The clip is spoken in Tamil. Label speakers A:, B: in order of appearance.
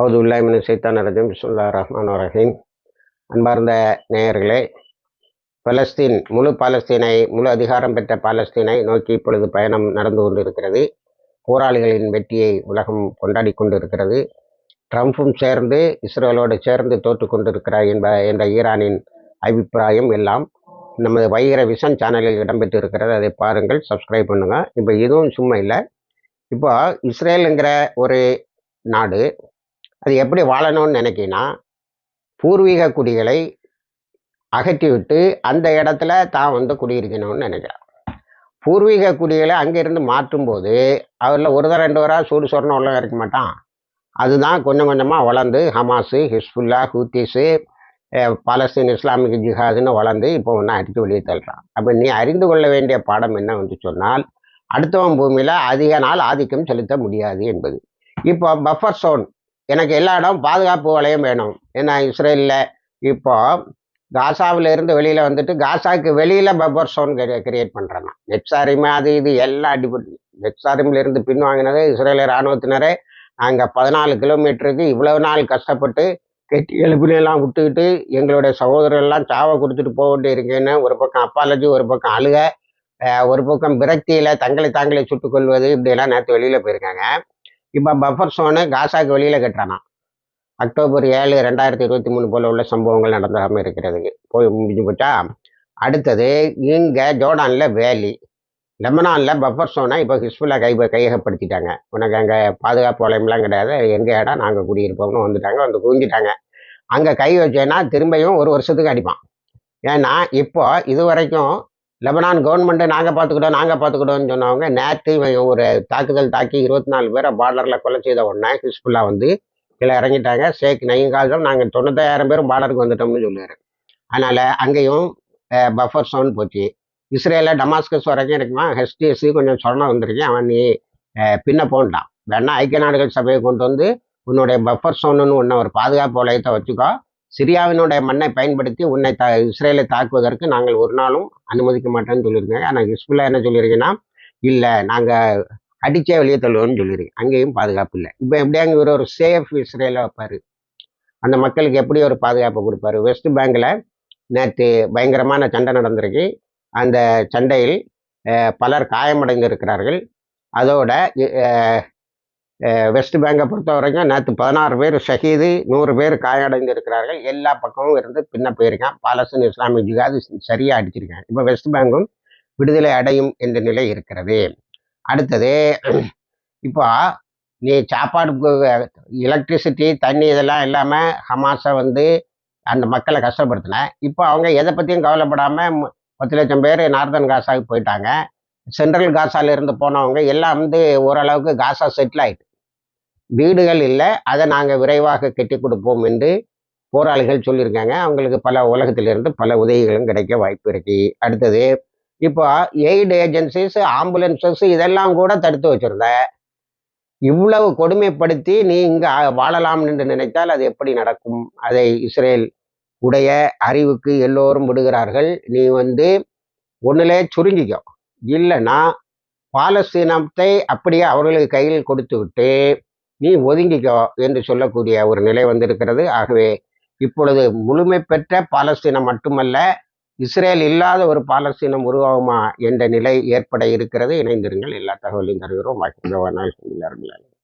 A: அவுதுல்லாமின் சைத்தான் ரஜம். சுல்லா ரஹ்மான் ரஹீம். அன்பார்ந்த நேயர்களே பலஸ்தீன் முழு பாலஸ்தீனை முழு அதிகாரம் பெற்ற பாலஸ்தீனை நோக்கி இப்பொழுது பயணம் நடந்து கொண்டிருக்கிறது. போராளிகளின் வெற்றியை உலகம் கொண்டாடி கொண்டிருக்கிறது. ட்ரம்ப்பும் சேர்ந்து இஸ்ரேலோடு சேர்ந்து தோற்று கொண்டிருக்கிறார் என்ப என்ற ஈரானின் அபிப்பிராயம் எல்லாம் நமது வைகிற விஷன் சேனலில் இடம்பெற்று இருக்கிறது அதை பாருங்கள் சப்ஸ்கிரைப் பண்ணுங்கள் இப்போ இதுவும் சும்மா இல்லை. இப்போ இஸ்ரேலுங்கிற ஒரு நாடு அது எப்படி வாழணும்னு நினைக்கினா பூர்வீக குடிகளை அகற்றிவிட்டு அந்த இடத்துல தான் வந்து குடியிருக்கணும்னு நினைக்கிறான் பூர்வீக குடிகளை அங்கேருந்து மாற்றும்போது அவரில் ஒரு தரம் ரெண்டு வராக சூடு சொரணம் உள்ள இருக்க மாட்டான். அதுதான் கொஞ்சம் கொஞ்சமாக வளர்ந்து Hamas Hezbollah Houthis Palestine Islamic ஜிஹாதுன்னு வளர்ந்து இப்போ ஒன்று அடித்து வெளியே தள்ளுறான். அப்போ நீ அறிந்து கொள்ள வேண்டிய பாடம் என்ன வந்து சொன்னால் அடுத்தவன் பூமியில் அதிக நாள் ஆதிக்கம் செலுத்த முடியாது என்பது. இப்போ பஃபர் சோன் எனக்கு எல்லா இடம் பாதுகாப்பு வளையம் வேணும். ஏன்னா இஸ்ரேலில் இப்போ காசாவில் இருந்து வெளியில் வந்துட்டு காசாவுக்கு வெளியில் பப்பர் சோன் கிரியேட் பண்ணுறேன் நெட்சாரிமே அது இது எல்லாம் அடிபட்டு நெட்சாரிமில் இருந்து பின்வாங்கினது இஸ்ரேல இராணுவத்தினரே அங்கே பதினாலு கிலோமீட்டருக்கு இவ்வளவு நாள் கஷ்டப்பட்டு கெட்டி எழுப்பினெல்லாம் விட்டுக்கிட்டு எங்களுடைய சகோதரர்கள்லாம் சாவை கொடுத்துட்டு போக வேண்டி இருக்கேன்னு ஒரு பக்கம் அப்பாலஜி ஒரு பக்கம் அழுக ஒரு பக்கம் விரக்தியில் தங்களை தாங்களே சுட்டுக்கொள்வது இப்படியெல்லாம் நேற்று வெளியில் போயிருக்காங்க. இப்போ பஃபர் சோனு காசாக்கு வெளியில் கட்டுறானா அக்டோபர் ஏழு ரெண்டாயிரத்தி இருபத்தி மூணு போல் உள்ள சம்பவங்கள் நடந்தாமல் இருக்கிறது போய் முடிஞ்சு போச்சா? அடுத்தது இங்கே ஜோர்டானில் வேலி. லெபனானில் பஃபர் சோனை இப்போ ஹிஸ்புல்லாக கை கையகப்படுத்திட்டாங்க. உனக்கு அங்கே பாதுகாப்பு வளையம்லாம் கிடையாது. எங்கள் இடம்? நாங்கள் குடியிருப்போம்னு வந்துட்டாங்க வந்து குவிஞ்சிட்டாங்க. அங்கே கை வச்சேன்னா திரும்பியும் ஒரு வருஷத்துக்கு அடிப்பான். ஏன்னா இப்போ இது வரைக்கும் லெபனான் கவர்மெண்ட்டு நாங்கள் பார்த்துக்கிட்டோம் நாங்கள் பார்த்துக்கிட்டோம்னு சொன்னவங்க நேற்று ஒரு தாக்குதல் தாக்கி இருபத்தி நாலு பேரை பார்டரில் கொலை செய்த உடனே ஹிஸ்புல்லா வந்து கீழே இறங்கிட்டாங்க. ஷேக் நயங்காசம் நாங்கள் தொண்ணூத்தாயிரம் பேரும் பார்டருக்கு வந்துட்டோம்னு சொல்லுவார். அதனால் அங்கேயும் பஃபர் சவுண்ட் போச்சு. இஸ்ரேலில் டமாஸ்கஸ் வரைக்கும் இருக்குமா? ஹெச்டிஎஸ்சி கொஞ்சம் சொன்ன வந்திருக்கேன். அவன் நீ பின்ன போன்ட்டான் வேணா ஐக்கிய நாடுகள் சபையை கொண்டு வந்து உன்னுடைய பஃபர் சோனுன்னு ஒன்று ஒரு பாதுகாப்பு வளையத்தை வச்சுக்கோ. சிரியாவினுடைய மண்ணை பயன்படுத்தி உன்னை த இஸ்ரேலை தாக்குவதற்கு நாங்கள் ஒரு நாளும் அனுமதிக்க மாட்டோம்னு சொல்லியிருக்கேன் ஆனால் ஹிஸ்புல்லா என்ன சொல்லியிருக்கீங்கன்னா இல்லை நாங்கள் அடிச்சே வெளியே தள்ளுவோம்னு சொல்லியிருக்கேன். அங்கேயும் பாதுகாப்பு இல்லை. இப்போ எப்படி அங்கே ஒரு ஒரு சேஃப் இஸ்ரேலை வைப்பார். அந்த மக்களுக்கு எப்படி ஒரு பாதுகாப்பை கொடுப்பாரு? வெஸ்ட் பேங்கில் நேற்று பயங்கரமான சண்டை நடந்திருக்கு. அந்த சண்டையில் பலர் காயமடைந்திருக்கிறார்கள். அதோட வெஸ்ட் பேங்கை பொறுத்த வரைக்கும் நேற்று பதினாறு பேர் ஷஹீது நூறு பேர் காயடைந்து இருக்கிறார்கள் எல்லா பக்கமும் இருந்து பின்ன போயிருக்கேன். பாலஸ்தீன் இஸ்லாமிக் ஜிகாது சரியாக அடிச்சிருக்கேன். இப்போ வெஸ்ட் பேங்கும் விடுதலை அடையும் என்ற நிலை இருக்கிறது. அடுத்தது இப்போ நீ சாப்பாடு எலக்ட்ரிசிட்டி தண்ணி இதெல்லாம் இல்லாமல் ஹமாஸை வந்து அந்த மக்களை கஷ்டப்படுத்தின. இப்போ அவங்க எதை பற்றியும் கவலைப்படாமல் பத்து லட்சம் பேர் நார்தன் காசாவுக்கு போயிட்டாங்க. சென்ட்ரல் காசால இருந்து போனவங்க எல்லாம் வந்து ஓரளவுக்கு காசா செட்டில் ஆயிட்டு. வீடுகள் இல்லை அதை நாங்கள் விரைவாக கட்டி கொடுப்போம் என்று போராளிகள் சொல்லியிருக்காங்க. அவங்களுக்கு பல உலகத்திலிருந்து பல உதவிகளும் கிடைக்க வாய்ப்பு இருக்கு. அடுத்தது இப்போ எய்டு ஏஜென்சிஸ் ஆம்புலன்சஸ் இதெல்லாம் கூட தடுத்து வச்சிருந்த இவ்வளவு கொடுமைப்படுத்தி நீ இங்கே வாழலாம் என்று நினைத்தால் அது எப்படி நடக்கும்? அதை இஸ்ரேல் உடைய அறிவுக்கு எல்லோரும் விடுகிறார்கள். நீ வந்து ஒன்றிலே சுருங்கிக்கோ. இல்லைன்னா பாலஸ்தீனத்தை அப்படியே அவர்களுக்கு கையில் கொடுத்து விட்டு நீ ஒதுங்கிக்கோ என்று சொல்லக்கூடிய ஒரு நிலை வந்திருக்கிறது. ஆகவே இப்பொழுது முழுமை பெற்ற பாலஸ்தீனம் மட்டுமல்ல இஸ்ரேல் இல்லாத ஒரு பாலஸ்தீனம் உருவாகுமா என்ற நிலை ஏற்பட இருக்கிறது. இணைந்திருங்கள். எல்லா தகவலையும் தருகிறோம். வாய்ப்பு